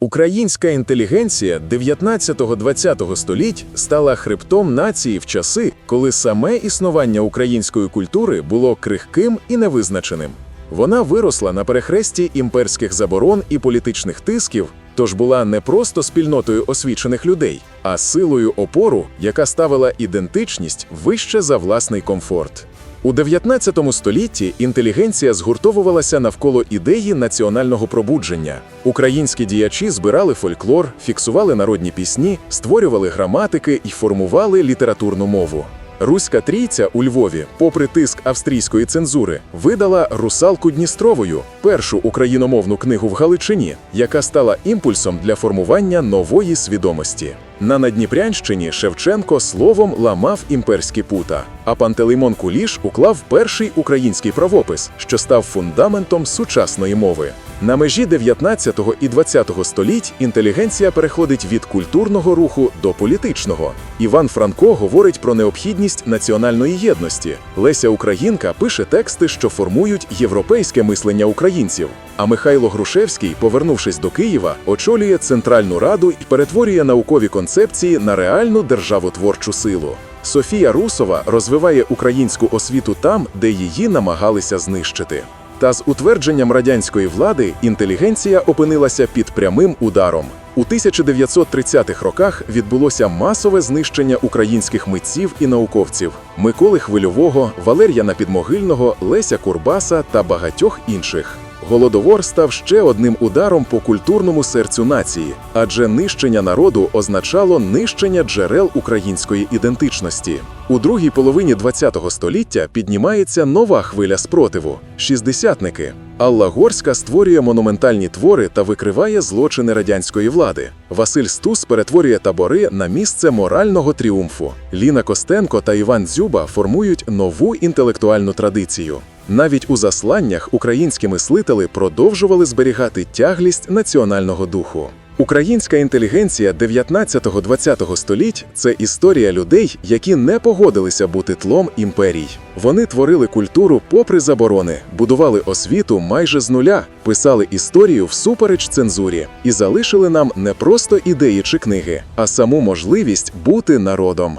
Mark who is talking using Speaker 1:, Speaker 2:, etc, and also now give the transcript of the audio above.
Speaker 1: Українська інтелігенція 19-20 століть стала хребтом нації в часи, коли саме існування української культури було крихким і невизначеним. Вона виросла на перехресті імперських заборон і політичних тисків, тож була не просто спільнотою освічених людей, а силою опору, яка ставила ідентичність вище за власний комфорт. У 19 столітті інтелігенція згуртовувалася навколо ідеї національного пробудження. Українські діячі збирали фольклор, фіксували народні пісні, створювали граматики і формували літературну мову. Руська трійця у Львові, попри тиск австрійської цензури, видала Русалку Дністровою, першу україномовну книгу в Галичині, яка стала імпульсом для формування нової свідомості. На Надніпрянщині Шевченко словом ламав імперські пута, а Пантелеймон Куліш уклав перший український правопис, що став фундаментом сучасної мови. На межі 19 і 20 століть інтелігенція переходить від культурного руху до політичного. Іван Франко говорить про необхідність національної єдності. Леся Українка пише тексти, що формують європейське мислення українців. А Михайло Грушевський, повернувшись до Києва, очолює Центральну Раду і перетворює наукові концепції на реальну державотворчу силу. Софія Русова розвиває українську освіту там, де її намагалися знищити. Та з утвердженням радянської влади інтелігенція опинилася під прямим ударом. У 1930-х роках відбулося масове знищення українських митців і науковців Миколи Хвильового, Валер'яна Підмогильного, Леся Курбаса та багатьох інших. Голодовор став ще одним ударом по культурному серцю нації, адже нищення народу означало нищення джерел української ідентичності. У другій половині ХХ століття піднімається нова хвиля спротиву шістдесятники. Алла Горська створює монументальні твори та викриває злочини радянської влади. Василь Стус перетворює табори на місце морального тріумфу. Ліна Костенко та Іван Дзюба формують нову інтелектуальну традицію. Навіть у засланнях українські мислителі продовжували зберігати тяглість національного духу. Українська інтелігенція 19-20 століть це історія людей, які не погодилися бути тлом імперій. Вони творили культуру попри заборони, будували освіту майже з нуля, писали історію всупереч цензурі і залишили нам не просто ідеї чи книги, а саму можливість бути народом.